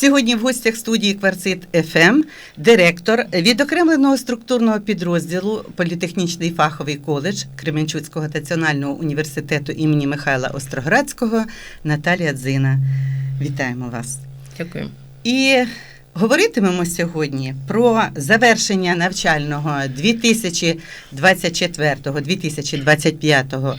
Сьогодні в гостях студії Кварцит ФМ директор відокремленого структурного підрозділу Політехнічний фаховий коледж Кременчуцького національного університету імені Михайла Остроградського Наталія Дзина. Вітаємо вас. Дякую. І говоритимемо сьогодні про завершення навчального 2024-2025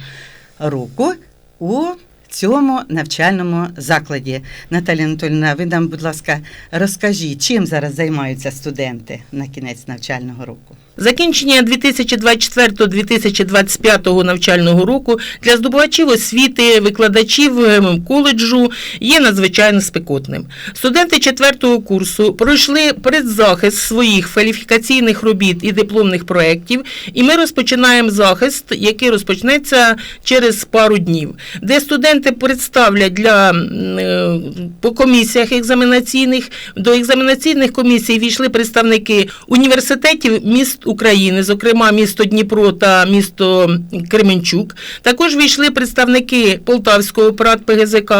року у цьому навчальному закладі. Наталія Анатольовна, ви нам, будь ласка, розкажіть, чим зараз займаються студенти на кінець навчального року? Закінчення 2024-2025 навчального року для здобувачів освіти, викладачів ем, коледжу є надзвичайно спекотним. Студенти четвертого курсу пройшли предзахист своїх кваліфікаційних робіт і дипломних проєктів, і ми розпочинаємо захист, який розпочнеться через пару днів, де студенти представлять для е, по комісіях екзаменаційних. До екзаменаційних комісій війшли представники університетів міст України, зокрема місто Дніпро та місто Кременчук. Також війшли представники Полтавського ПРАТ ПГЗК,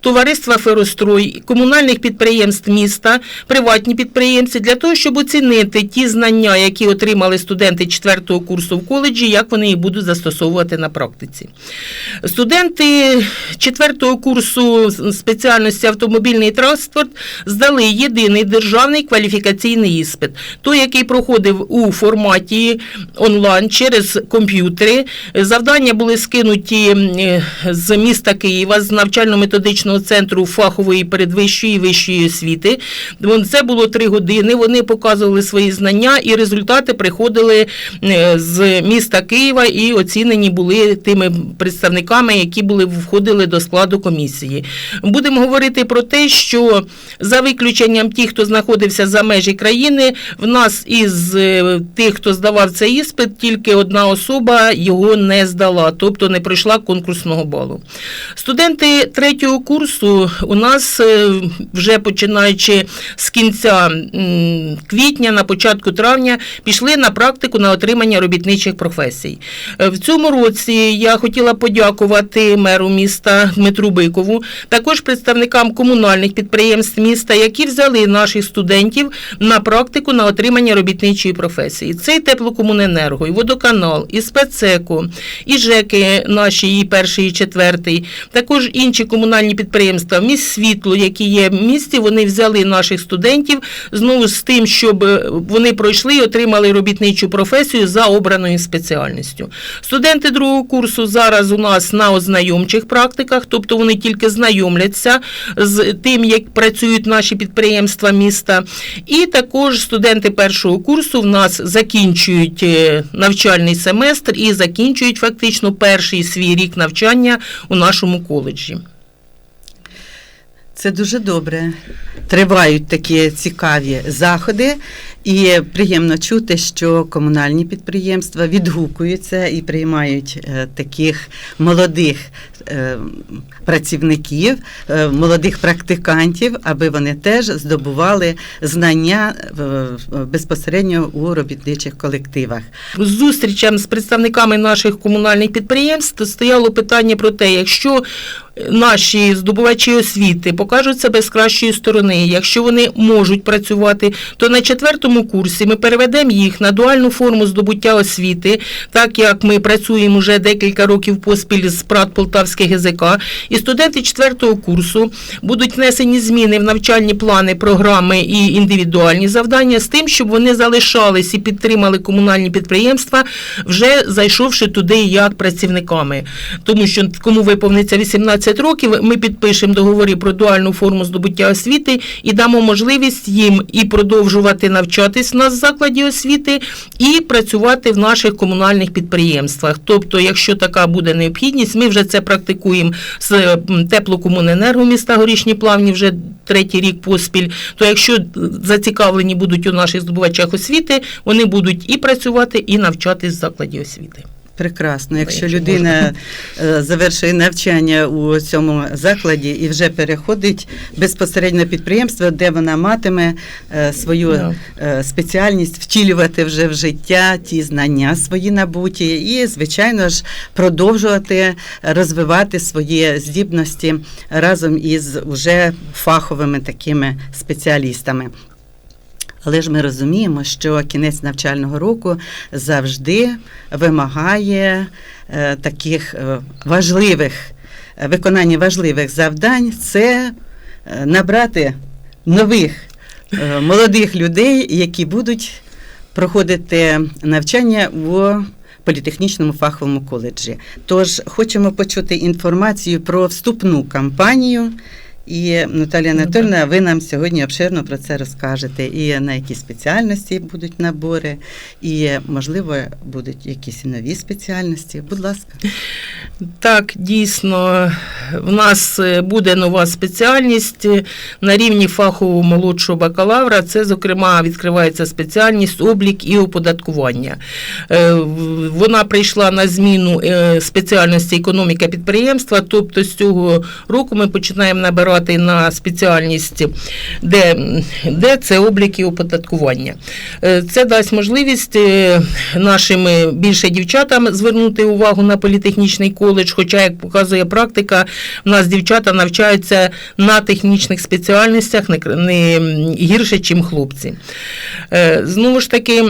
товариства Ферострой, комунальних підприємств міста, приватні підприємці для того, щоб оцінити ті знання, які отримали студенти четвертого курсу в коледжі, як вони їх будуть застосовувати на практиці. Студенти четвертого курсу спеціальності автомобільний транспорт здали єдиний державний кваліфікаційний іспит, той, який проходив у форматі онлайн через комп'ютери. Завдання були скинуті з міста Києва з навчально-методичного центру фахової передвищої і вищої освіти. Це було три години. Вони показували свої знання, і результати приходили е, з міста Києва і оцінені були тими представниками, які були входили до складу комісії. Будемо говорити про те, що за виключенням тих, хто знаходився за межі країни, в нас із е, тих, хто здавав цей іспит, тільки одна особа його не здала, тобто не пройшла конкурсного балу. Студенти третього курсу у нас е, вже починаючи з кінця квітня, на початку травня, пішли на практику на отримання робітничих професій. Е, В цьому році я хотіла подякувати меру міста Дмитру Бикову, також представникам комунальних підприємств міста, які взяли наших студентів на практику на отримання робітничої професії. Це і теплокомуненерго, і водоканал, і спецеко, і ЖЕКи наші, і перший, і четвертий, також інші комунальні підприємства, міст світло, які є в місті, вони взяли наших студентів знову з тим, щоб е, вони пройшли і отримали робітничу професію за обраною спеціальністю. Студенти другого курсу зараз у нас на ознайомчих практиках, тобто вони тільки знайомляться з тим, як працюють наші підприємства міста. І також студенти першого курсу в нас закінчують е, навчальний семестр і закінчують фактично перший свій рік навчання у нашому коледжі. Це дуже добре. Тривають такі цікаві заходи, і приємно чути, що комунальні підприємства відгукуються і приймають е, таких молодих е, працівників, е, молодих практикантів, аби вони теж здобували знання безпосередньо у робітничих колективах. зустрічам з представниками наших комунальних підприємств стояло питання про те, якщо наші здобувачі освіти покажуть себе з кращої сторони, якщо вони можуть працювати, то на четвертому курсі ми переведемо їх на дуальну форму здобуття освіти, так як ми працюємо вже декілька років поспіль з ПРАТ Полтавське ГЗК, і студенти четвертого курсу будуть внесені зміни в навчальні плани, програми і індивідуальні завдання з тим, щоб вони залишались і підтримали комунальні підприємства, вже зайшовши туди як працівниками. Тому що кому виповниться 18 років, ми підпишемо договори про дуальну форму здобуття освіти і дамо можливість їм і продовжувати навчатись в нас в закладі освіти, і працювати в наших комунальних підприємствах. Тобто, якщо така буде необхідність, ми вже це практикуємо з теплокомуненерго міста Горішні Плавні вже третій рік поспіль. То якщо зацікавлені будуть у наших здобувачах освіти, вони будуть і працювати, і навчатись в закладі освіти. Прекрасно. Якщо людина е, завершує навчання у цьому закладі і вже переходить безпосередньо на підприємство, де вона матиме е, свою е, спеціальність втілювати вже в життя ті знання свої набуті, і, звичайно ж, продовжувати розвивати свої здібності разом із уже фаховими такими спеціалістами. Але ж ми розуміємо, що кінець навчального року завжди вимагає е, таких е, важливих е, виконання важливих завдань це набрати нових молодих людей, які будуть проходити навчання у політехнічному фаховому коледжі. Тож хочемо почути інформацію про вступну кампанію. І Наталія Ну, Анатольовна, ви нам сьогодні обширно про це розкажете. І на які спеціальності будуть набори, і можливо будуть якісь нові спеціальності. Будь ласка. Так, дійсно, в нас е, буде нова спеціальність на рівні фахового молодшого бакалавра. Це, зокрема, відкривається спеціальність облік і оподаткування. Е, Вона прийшла на зміну е, спеціальності економіка підприємства. Тобто з цього року ми починаємо набирати на спеціальність, де, це облік і оподаткування. Е, Це дасть можливість е, нашим більше дівчатам звернути увагу на політехнічний коледж. Хоча, як показує практика, в нас дівчата навчаються на технічних спеціальностях не, гірше, ніж хлопці. Е, Знову ж таки.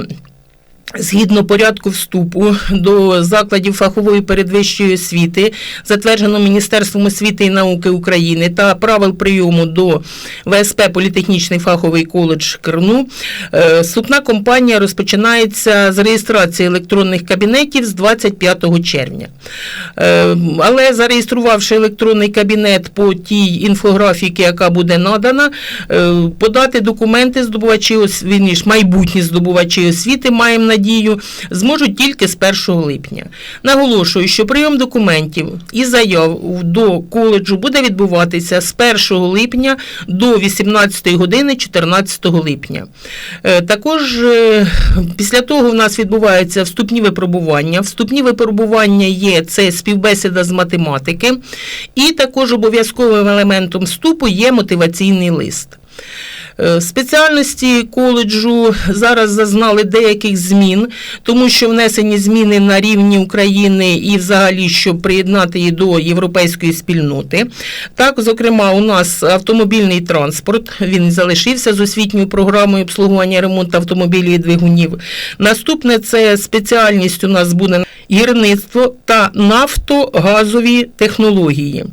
Згідно порядку вступу до закладів фахової передвищої освіти, затверджено Міністерством освіти і науки України та правил прийому до ВСП Політехнічний фаховий коледж Керну, е, вступна компанія розпочинається з реєстрації електронних кабінетів з 25 червня. Е, Але зареєструвавши електронний кабінет по тій інфографіки, яка буде надана, е, подати документи здобувачі ос- вірніш, майбутні здобувачі освіти, маємо надію, зможуть тільки з 1 липня. Наголошую, що прийом документів і заяв до коледжу буде відбуватися з 1 липня до 18 години 14 липня. Е, Також е, після того в нас відбуваються вступні випробування. Вступні випробування є це співбесіда з математики, і також обов'язковим елементом вступу є мотиваційний лист. Е, Спеціальності коледжу зараз зазнали деяких змін, тому що внесені зміни на рівні України і взагалі, щоб приєднати її до європейської спільноти. Так, зокрема, у нас автомобільний транспорт, він залишився з освітньою програмою обслуговування ремонту автомобілів і двигунів. Наступне це спеціальність у нас буде гірництво та нафтогазові технології.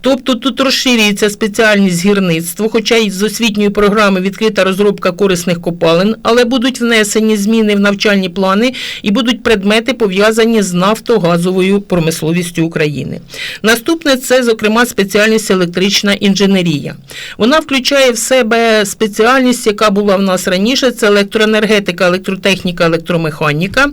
Тобто тут розширюється спеціальність гірництво, хоча й з освітньої програми відкрита розробка корисних копалин, але будуть внесені зміни в навчальні плани і будуть предмети пов'язані з нафтогазовою промисловістю України. Наступне це, зокрема, спеціальність електрична інженерія. Вона включає в себе спеціальність, яка була в нас раніше: це електроенергетика, електротехніка, електромеханіка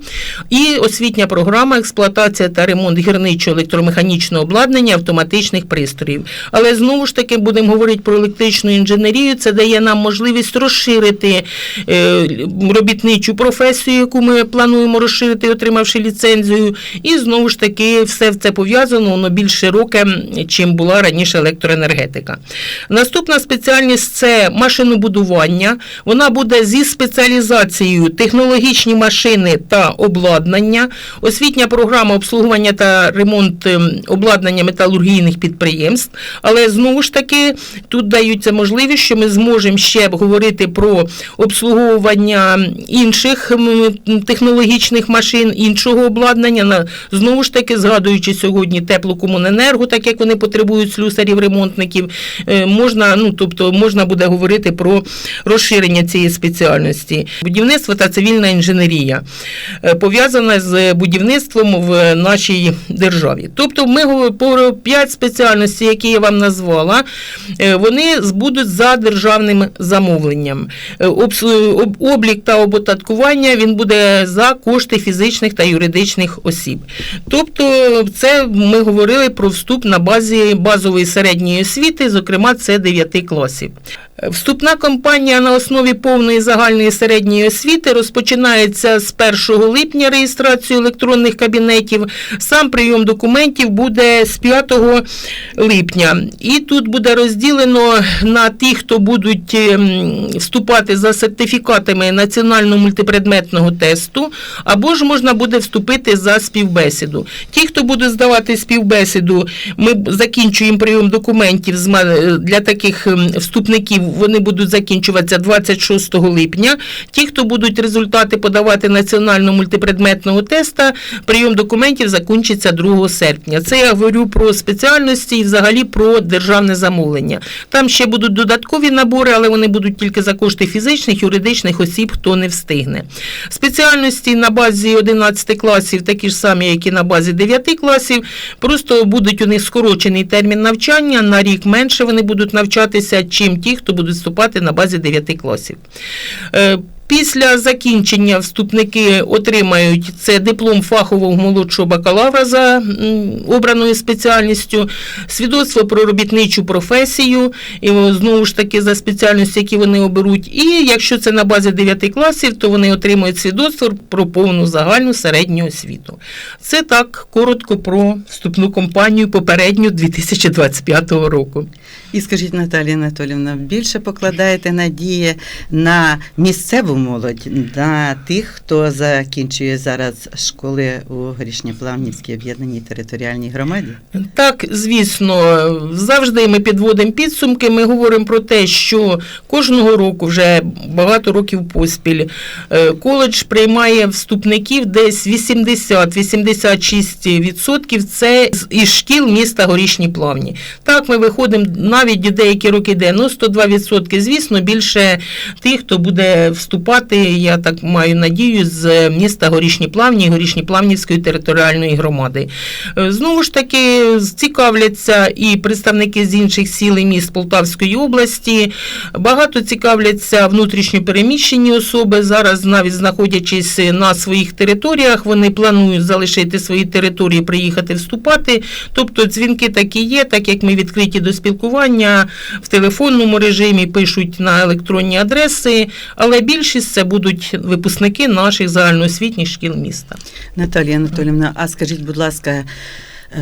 і освітня програма експлуатація та ремонт гірничого електромеханічного обладнання автоматичних пристроїв. Але знову ж таки будемо говорити про електричну інженерію. Це дає нам можливість розширити е, робітничу професію, яку ми плануємо розширити, отримавши ліцензію. І знову ж таки, все це пов'язано, воно більш широке, чим була раніше електроенергетика. Наступна спеціальність це машинобудування. Вона буде зі спеціалізацією технологічні машини та обладнання, освітня програма обслуговування та ремонт ем, обладнання металургійних підприємств. Але знову ж таки тут даються можливість, що ми зможемо ще говорити про обслуговування інших технологічних машин, іншого обладнання. Знову ж таки, згадуючи сьогодні теплокомуненерго, так як вони потребують слюсарів, ремонтників, е, можна, ну тобто можна буде говорити про розширення цієї спеціальності. Будівництво та цивільна інженерія е, пов'язане з будівництвом в нашій державі. Тобто, ми говоримо про п'ять спеціальностей, які я вам назвала, е, вони будуть за державним замовленням. Е, Облік та оподаткування він буде за кошти фізичних та юридичних осіб. Тобто, це ми говорили про вступ на базі базової середньої освіти, зокрема, це 9 класів. Вступна кампанія на основі повної загальної середньої освіти розпочинається з 1 липня реєстрацію електронних кабінетів. Сам прийом документів буде з 5 липня. І тут буде розділено на тих, хто будуть ем, вступати за сертифікатами національного мультипредметного тесту, або ж можна буде вступити за співбесіду. Ті, хто буде здавати співбесіду, ми закінчуємо прийом документів для таких ем, вступників. Вони будуть закінчуватися 26 липня. Ті, хто будуть результати подавати національного мультипредметного теста, прийом документів закінчиться 2 серпня. Це я говорю про спеціальності і взагалі про державне замовлення. Там ще будуть додаткові набори, але вони будуть тільки за кошти фізичних, юридичних осіб, хто не встигне. Спеціальності на базі 11 класів, такі ж самі, як і на базі 9 класів, просто будуть у них скорочений термін навчання, на рік менше вони будуть навчатися, чим ті, хто будуть вступати на базі 9 класів. Е, Після закінчення вступники отримають це диплом фахового молодшого бакалавра за обраною спеціальністю, свідоцтво про робітничу професію, і знову ж таки за спеціальністю, які вони оберуть. І якщо це на базі 9 класів, то вони отримують свідоцтво про повну загальну середню освіту. Це так коротко про вступну кампанію попередню 2025 року. І скажіть, Наталія Анатолівна, більше покладаєте надії на місцеву молодь, на тих, хто закінчує зараз школи у Горішньоплавнівській об'єднаній територіальній громаді? Так, звісно, завжди ми підводимо підсумки. Ми говоримо про те, що кожного року, вже багато років поспіль, е, коледж приймає вступників десь 80-86% це із шкіл міста Горішні Плавні. Так, ми виходимо навіть деякі роки 92%. Звісно, більше тих, хто буде вступати, я так маю надію, з міста Горішні Плавні Горішні Плавнівської територіальної громади. Е, Знову ж таки, цікавляться і представники з інших сіл і міст Полтавської області. Багато цікавляться внутрішньо переміщені особи. Зараз, навіть знаходячись на своїх територіях, вони планують залишити свої території, приїхати вступати. Тобто дзвінки такі є, так як ми відкриті до спілкування в телефонному режимі, пишуть на електронні адреси, але більшість це будуть випускники наших загальноосвітніх шкіл міста. Наталія Анатолівна, а скажіть, будь ласка,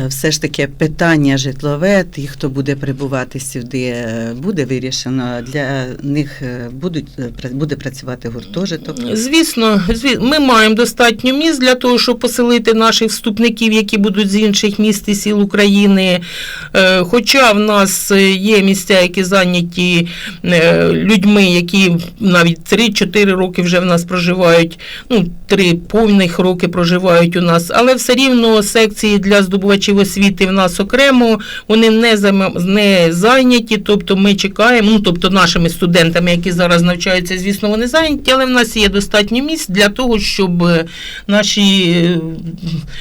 все ж таки питання житлове, ті, хто буде прибувати сюди, е, буде вирішено. Для них е, будуть е, буде працювати гуртожиток. Звісно, зві- ми маємо достатньо місць для того, щоб поселити наших вступників, які будуть з інших міст і сіл України. Е, Хоча в нас е, є місця, які зайняті е, людьми, які навіть 3-4 роки вже в нас проживають, ну, 3 повних роки проживають у нас, але все рівно секції для здобувачів освіти в нас окремо, вони не, не зайняті, тобто ми чекаємо, ну, тобто нашими студентами, які зараз навчаються, звісно, вони зайняті, але в нас є достатньо місць для того, щоб е, наші е,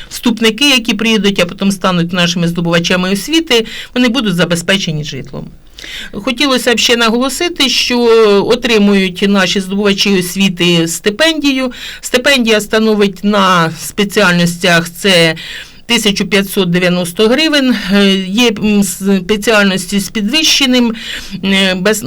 вступники, які приїдуть, а потім стануть нашими здобувачами освіти, вони будуть забезпечені житлом. Хотілося б ще наголосити, що отримують наші здобувачі освіти стипендію. Стипендія становить на спеціальностях це 1590 гривень. Е, Є спеціальності з підвищеним е, без,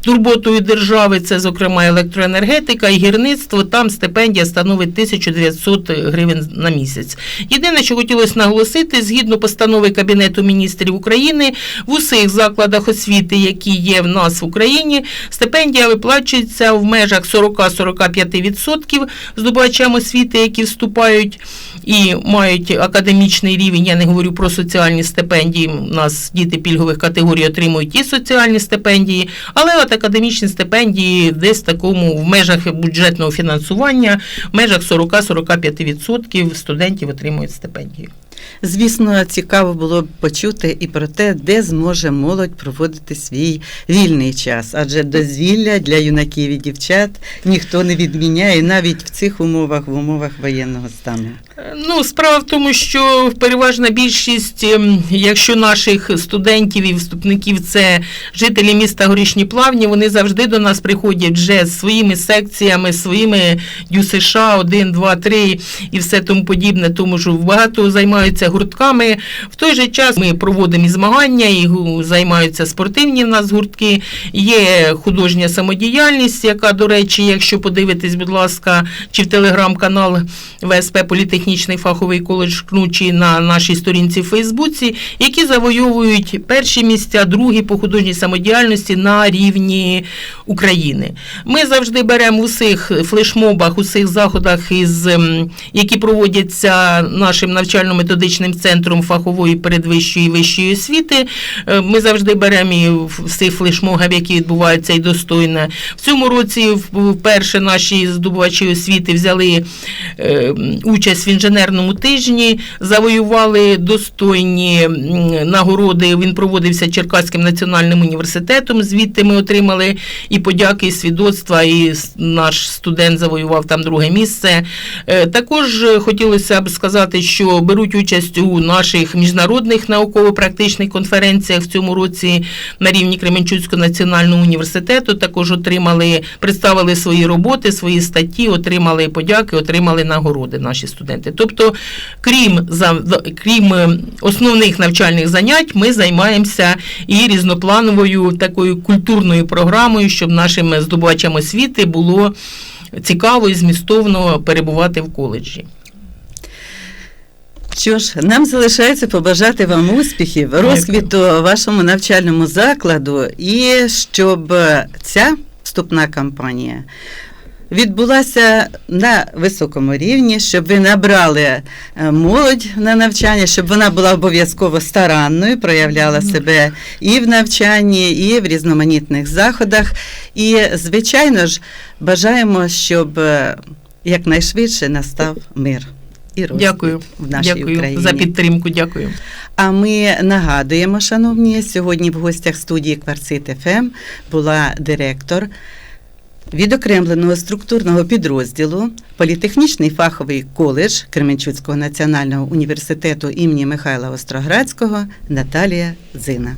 турботою держави, це, зокрема, електроенергетика і гірництво. Там стипендія становить 1900 гривень на місяць. Єдине, що хотілося наголосити, згідно постанови Кабінету міністрів України, в усіх закладах освіти, які є в нас в Україні, стипендія виплачується в межах 40-45% здобувачам освіти, які вступають і мають академічний рівень. Я не говорю про соціальні стипендії. У нас діти пільгових категорій отримують і соціальні стипендії, але от академічні стипендії десь в такому в межах бюджетного фінансування, в межах 40-45% студентів отримують стипендію. Звісно, цікаво було б почути і про те, де зможе молодь проводити свій вільний час, адже дозвілля для юнаків і дівчат ніхто не відміняє навіть в цих умовах, в умовах воєнного стану. Ну, справа в тому, що переважна більшість, ем, якщо наших студентів і вступників це жителі міста Горішні Плавні, вони завжди до нас приходять вже з своїми секціями, своїми ДЮСШ 1, 2, 3 і все тому подібне, тому що багато займаються гуртками. В той же час ми проводимо і змагання, і займаються спортивні в нас гуртки. Є художня самодіяльність, яка, до речі, якщо подивитись, будь ласка, чи в телеграм-канал ВСП Політехнічний фаховий коледж Кнучі на нашій сторінці в Фейсбуці, які завойовують перші місця, другі по художній самодіяльності на рівні України. Ми завжди беремо в усіх флешмобах, усіх заходах, із, ем, які проводяться нашим навчально-методичним центром фахової передвищої і вищої освіти. Е, Ми завжди беремо і в всіх флешмобах, які відбуваються і достойно. В цьому році вперше наші здобувачі освіти взяли е, участь інженерному тижні, завоювали достойні нагороди. Він проводився Черкаським національним університетом. Звідти ми отримали і подяки, і свідоцтва, і наш студент завоював там друге місце. Е, Також е, хотілося б сказати, що беруть участь у наших міжнародних науково-практичних конференціях в цьому році на рівні Кременчуцького національного університету. Також отримали, представили свої роботи, свої статті, отримали подяки, отримали нагороди наші студенти. Тобто, крім крім е, основних навчальних занять, ми займаємося і різноплановою такою культурною програмою, щоб нашим здобувачам освіти було цікаво і змістовно перебувати в коледжі. Що ж, нам залишається побажати вам успіхів, розквіту вашому навчальному закладу, і щоб ця вступна кампанія відбулася на високому рівні, щоб ви набрали е, молодь на навчання, щоб вона була обов'язково старанною, проявляла себе і в навчанні, і в різноманітних заходах. І, звичайно ж, бажаємо, щоб е, якнайшвидше настав мир. І Дякую. в нашій Дякую Україні. за підтримку. Дякую. А ми нагадуємо, шановні, сьогодні в гостях студії Кварцит ФМ була директор відокремленого структурного підрозділу Політехнічний фаховий коледж Кременчуцького національного університету імені Михайла Остроградського Наталія Зина.